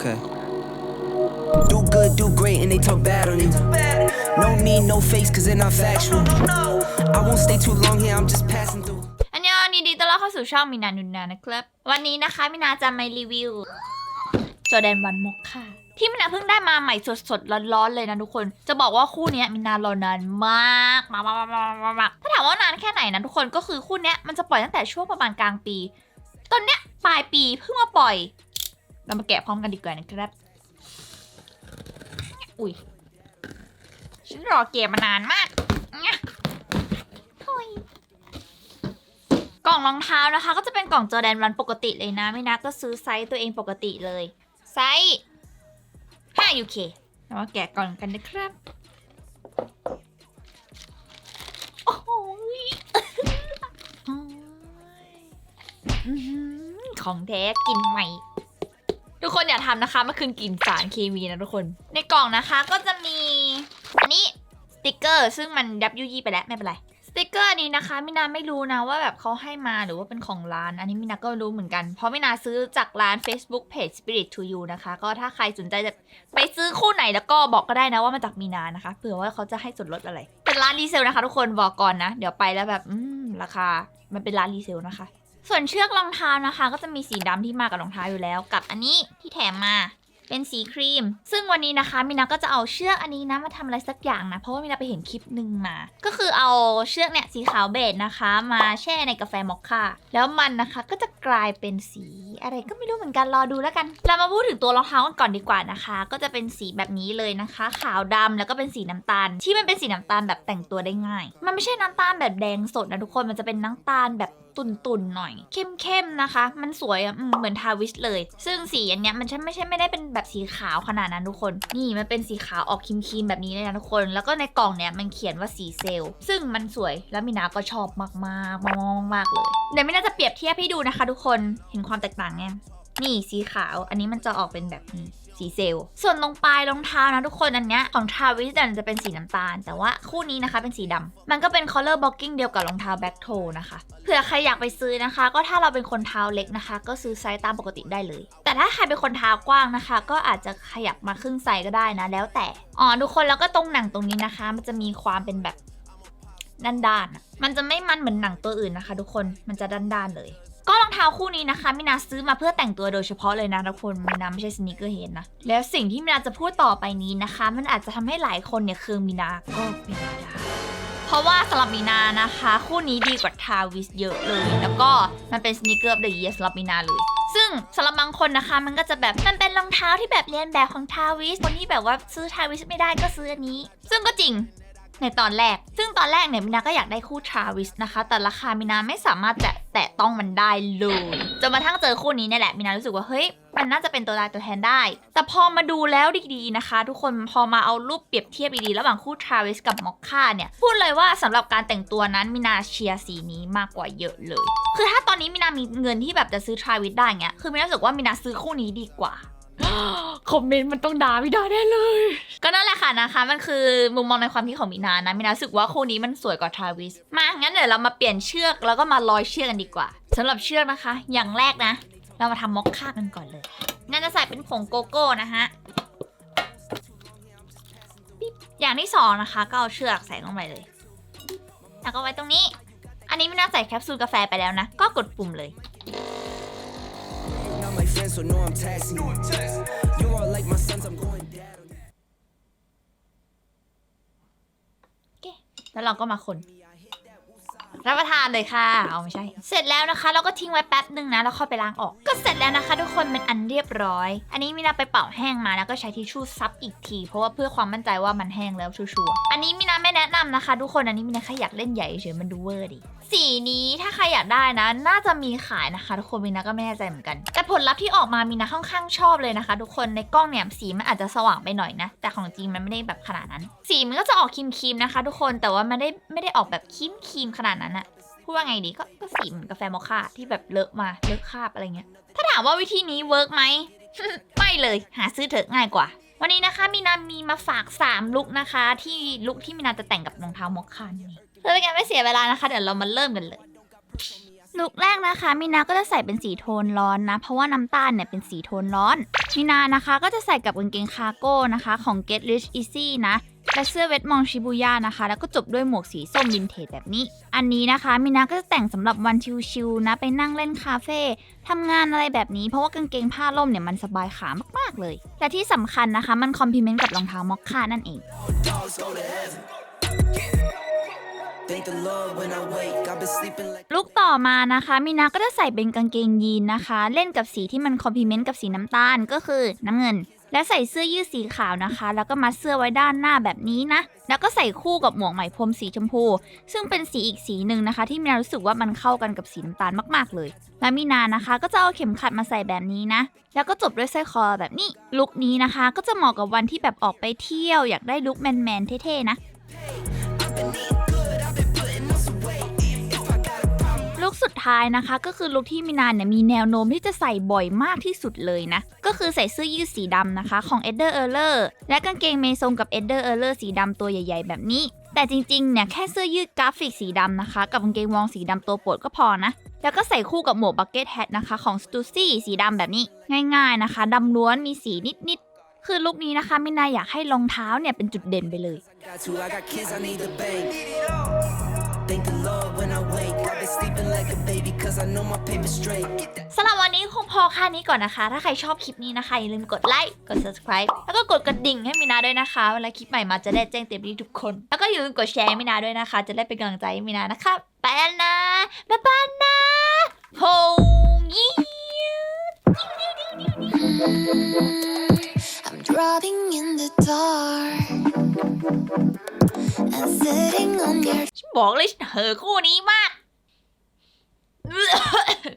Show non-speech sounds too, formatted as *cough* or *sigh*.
Okay. Do good, do great, and they talk bad on you. No need, no face, cause they're not factual. I won't stay too long here, I'm just passing through. อันยองยินดีต้อนรับเข้าสู่ช่องมินานุนนานะครับ วันนี้นะคะมินาจะมารีวิวจอแดนวันมกค่ะ ที่มินาเพิ่งได้มาใหม่สดๆร้อนๆเลยนะทุกคน จะบอกว่าคู่เนี้ยมินารอนานมากมากมากมากมากมากถ้าถามว่านานแค่ไหนนะทุกคนก็คือคู่เนี้ยมันจะปล่อยตั้งแต่ช่วงประมาณกลางปี ตอนเนี้ยปลายปีเพิ่งมาปล่อย เรามาแกะพร้อมกันดีกว่านะครับ อุ้ย ฉันรอเกมมานานมากกล่องรองเท้านะคะ ก็จะเป็นกล่องจอแดนวันปกติเลยนะ ไม่นะก็ซื้อไซส์ตัวเองปกติเลย ไซส์5 UK เรามาแกะกล่องกันนะครับ โอ้โหของแท้กินใหม่ กคนอย่าทำนะคะมันคือกลิ่นสารเคมีนะทุกคน ในกล่องนะคะก็จะมีอันนี้สติกเกอร์ ซึ่งมันยับยุยี่ไปแล้วไม่เป็นไรสติกเกอร์อันนี้นะคะมินาไม่รู้นะว่าแบบเขาให้มาหรือว่าเป็นของร้าน อันนี้มินาก็รู้เหมือนกัน เพราะมินาซื้อจากร้าน Facebook Page Spirit to You นะคะ ก็ถ้าใครสนใจจะไปซื้อคู่ไหนแล้วก็บอกก็ได้นะว่ามาจากมีนานะคะเผื่อว่าเขาจะให้ส่วนลดอะไร เป็นร้านรีเซลนะคะ ทุกคนบอกก่อนนะ เดี๋ยวไปแล้วแบบอืมราคามันเป็นร้านรีเซลนะคะ ส่วนเชือกรองเท้านะคะ ก็จะมีสีดำที่มากับรองเท้าอยู่แล้ว กับอันนี้ที่แถมมาเป็นสีครีม ซึ่งวันนี้นะคะมินาก็จะเอาเชือกอันนี้นะมาทำอะไรสักอย่างนะ เพราะว่ามินาไปเห็นคลิปหนึ่งมา ก็คือเอาเชือกเนี่ยสีขาวเบจนะคะ มาแช่ในกาแฟมอคค่าแล้วมันนะคะก็จะกลายเป็นสี อะไรก็ไม่รู้เหมือนกันรอดูแล้วกัน เรามาพูดถึงตัวรองเท้ากันก่อนดีกว่านะคะ ก็จะเป็นสีแบบนี้เลยนะคะ ขาวดำแล้วก็เป็นสีน้ำตาล ที่มันเป็นสีน้ำตาลแบบแต่งตัวได้ง่าย มันไม่ใช่น้ำตาลแบบแดงสดนะทุกคนมันจะเป็นน้ำตาลแบบตุ่นๆหน่อย เข้มๆนะคะ มันสวยอะเหมือนทาวิชเลย ซึ่งสีอันเนี้ยมันใช่ไม่ใช่ไม่ได้เป็นแบบสีขาวขนาดนั้นทุกคน นี่มันเป็นสีขาวออกครีมๆแบบนี้เลยนะทุกคน แล้วก็ในกล่องเนี้ยมันเขียนว่าสีเซลล์ซึ่งมันสวยแล้วมินาก็ชอบมากๆมากๆมากๆเลยเดี๋ยวมินาจะเปรียบเทียบให้ดูนะคะ ทุกคนเห็นความแตกต่างไงนี่สีขาว อันนี้มันจะออกเป็นแบบนี้สีเซล ส่วนตรงปลายรองเท้านะทุกคนอันเนี้ยของทาวิสเนี่ยจะเป็นสีน้ำตาล แต่ว่าคู่นี้นะคะเป็นสีดำมันก็เป็น color blocking เดียวกับรองเท้า back toe นะคะ เผื่อใครอยากไปซื้อนะคะ ก็ถ้าเราเป็นคนเท้าเล็กนะคะ ก็ซื้อไซส์ตามปกติได้เลย แต่ถ้าใครเป็นคนเท้ากว้างนะคะ ก็อาจจะขยับมาครึ่งไซส์ก็ได้นะ แล้วแต่ อ๋อทุกคนแล้วก็ตรงหนังตรงนี้นะคะ มันจะมีความเป็นแบบด้านๆมันจะไม่มันเหมือนหนังตัวอื่นนะคะ ทุกคน มันจะด้านๆเลย องเท้าคู่นี้นะคะมินาซื้อมาเพื่อแต่งตัวโดยเฉพาะเลยนะทุกคนมินาไม่ใช่สนิเกอร์เฮดนะ แล้วสิ่งที่มินาจะพูดต่อไปนี้นะคะ มันอาจจะทำให้หลายคนเนี่ยคือมินาก็เป็นได้เพราะว่าสำหรับมินานะคะ คู่นี้ดีกว่าทาวิสเยอะเลย แล้วก็มันเป็นสนิเกอร์เดอะเยสำหรับมินาเลยซึ่งสำหรับบางคนนะคะ มันก็จะแบบมันเป็นรองเท้าที่แบบเรียนแบบของทาวิสคนที่แบบว่าซื้อทาวิสไม่ได้ก็ซื้ออันนี้ ซึ่งก็จริง ในตอนแรก ซึ่งตอนแรกเนี่ยมินาก็อยากได้คู่ทราวิสนะคะ แต่ราคามินาไม่สามารถจะแตะต้องมันได้เลยจนมาทั้งเจอคู่นี้เนี่ยแหละมินารู้สึกว่าเฮ้ยมันน่าจะเป็นตัวตายตัวแทนได้ แต่พอมาดูแล้วดีๆนะคะ ทุกคนพอมาเอารูปเปรียบเทียบดีๆ ระหว่างคู่ทราวิสกับมอคค่าเนี่ย พูดเลยว่าสำหรับการแต่งตัวนั้นมินาเชียร์สีนี้มากกว่าเยอะเลย คือถ้าตอนนี้มินามีเงินที่แบบจะซื้อทราวิสได้เงี้ยคือมินารู้สึกว่ามินาซื้อคู่นี้ดีกว่า คอมเมนต์มันต้องด่าไม่ได้แน่เลย ก็นั่นแหละค่ะนะคะ มันคือมุมมองในความคิดของมินานะมินารู้สึกว่าคู่นี้มันสวยกว่าทราวิสมางั้นเดี๋ยวเรามาเปลี่ยนเชือกแล้วก็มาลอยเชือกกันดีกว่าสำหรับเชือกนะคะ อย่างแรกนะ เรามาทำม็อกค่ากันก่อนเลยงั้นจะใส่เป็นผงโกโก้นะฮะปิ๊บอย่างที่สองนะคะ ก็เอาเชือกใส่ลงไปเลยแล้วก็ไว้ตรงนี้ อันนี้มินาใส่แคปซูลกาแฟไปแล้วนะ ก็กดปุ่มเลย Not my friends, so know I'm taxing แล้วเราก็มาคน รับประทานเลยค่ะ เอาไม่ใช่ เสร็จแล้วนะคะ เราก็ทิ้งไว้แป๊บหนึ่งนะแล้วค่อยไปล้างออก ก็เสร็จแล้วนะคะ ทุกคนเป็นอันเรียบร้อย อันนี้มินาไปเป่าแห้งมาแล้วก็ใช้ทิชชู่ซับอีกที เพราะว่าเพื่อความมั่นใจว่ามันแห้งแล้วชัวร์อันนี้มินาไม่แนะนำนะคะ ทุกคนอันนี้มินาแค่อยากเล่นใหญ่เฉยมันดูเวอร์ดิสีนี้ถ้าใครอยากได้นะ น่าจะมีขายนะคะ ทุกคนมินาก็ไม่แน่ใจเหมือนกัน แต่ผลลัพธ์ที่ออกมามินาค่อนข้างชอบเลยนะคะ ทุกคนในกล้องเนี่ยสีมันอาจจะสว่างไปหน่อยนะ แต่ของจริงมันไม่ได้แบบขนาดนั้น สีมันก็จะออกครีมๆนะคะ ทุกคนแต่ว่ามันไม่ได้ไม่ได้ออกแบบครีมๆขนาดนั้นอะพูดว่าไงดีก็ก็สีเหมือนกาแฟมอคค่าที่แบบเลอะมาเลอะคราบอะไรเงี้ย ถ้าถามว่าวิธีนี้เวิร์กไหม ไม่เลยหาซื้อเถอะง่ายกว่า วันนี้นะคะมีนามีมาฝาก 3 ลุกนะคะ ที่ลุกที่มีนาจะแต่งกับรองเท้ามอคค่านี่เพื่อเป็นการไม่เสียเวลานะคะ เดี๋ยวเรามาเริ่มกันเลยลุคแรกนะคะมินาก็จะใส่เป็นสีโทนร้อนนะ เพราะว่าน้ำตาลเนี่ยเป็นสีโทนร้อนมินานะคะก็จะใส่กับกางเกงคาร์โก้นะคะของ Get Rich Easy นะ และเสื้อเวทมองชิบูย่านะคะ แล้วก็จบด้วยหมวกสีส้มวินเทจแบบนี้ อันนี้นะคะมินาก็จะแต่งสำหรับวันชิลๆนะไปนั่งเล่นคาเฟ่ทำงานอะไรแบบนี้เพราะว่ากางเกงผ้าล่มเนี่ยมันสบายขามากๆเลย และที่สำคัญนะคะมันคอมพลีเมนต์กับรองเท้ามอคค่านั่นเอง ลุกต่อมานะคะมินาก็จะใส่เป็นกางเกงยีนนะคะ เล่นกับสีที่มันคอมพลีเมนต์กับสีน้ำตาลก็คือน้ำเงิน และใส่เสื้อยืดสีขาวนะคะ แล้วก็มัดเสื้อไว้ด้านหน้าแบบนี้นะ แล้วก็ใส่คู่กับหมวกไหมพรมสีชมพู ซึ่งเป็นสีอีกสีหนึ่งนะคะ ที่มินารู้สึกว่ามันเข้ากันกับสีน้ำตาลมากๆเลย และมินานะคะ ก็จะเอาเข็มขัดมาใส่แบบนี้นะ แล้วก็จบด้วยสร้อยคอแบบนี้ ลุคนี้นะคะ ก็จะเหมาะกับวันที่แบบออกไปเที่ยว อยากได้ลุคแมนๆเท่ๆนะลุ คสุดท้ายนะคะ ก็คือลุคที่มินานเนี่ยมีแนวโน้มที่จะใส่บ่อยมากที่สุดเลยนะ ก็คือใส่เสื้อยืดสีดำนะคะ ของ e d d e r e r l e r และกางเกงเมซงกับ e d d e r e r l e r สีดำตัวใหญ่ ๆ แบบนี้ แต่จริงๆเนี่ยแค่เสื้อยืดกราฟิกสีดำนะคะ กับกางเกงวอร์มสีดำตัวโปรดก็พอนะแล้วก็ใส่คู่กับหมวกบักเก็ตแฮทนะคะของ s t u s y สีดำแบบนี้ง่ายๆนะคะดำล้วนมีสีนิดๆ คือลุคนี้นะคะมินาอยากให้รองเท้าเนี่ยเป็นจุดเด่นไปเลย cause I know my paper straight. Get that สำหรับวันนี้คงพอแค่นี้ก่อนนะคะ ถ้าใครชอบคลิปนี้นะคะ อย่าลืมกดไลค์ กด subscribe แล้วก็กดกระดิ่งให้มินาด้วยนะคะ เวลาคลิปใหม่มาจะได้แจ้งเตือนทุกคน แล้วก็อย่าลืมกดแชร์ให้มินาด้วยนะคะ จะได้เป็นกำลังใจให้มินานะคะ ไปแล้วนะ บ๊ายบายนะโฮยี่ I'm driving in the dark and sitting on your ฉันบอกเลยฉันเหอะคู่นี้มาก Ugh. *laughs*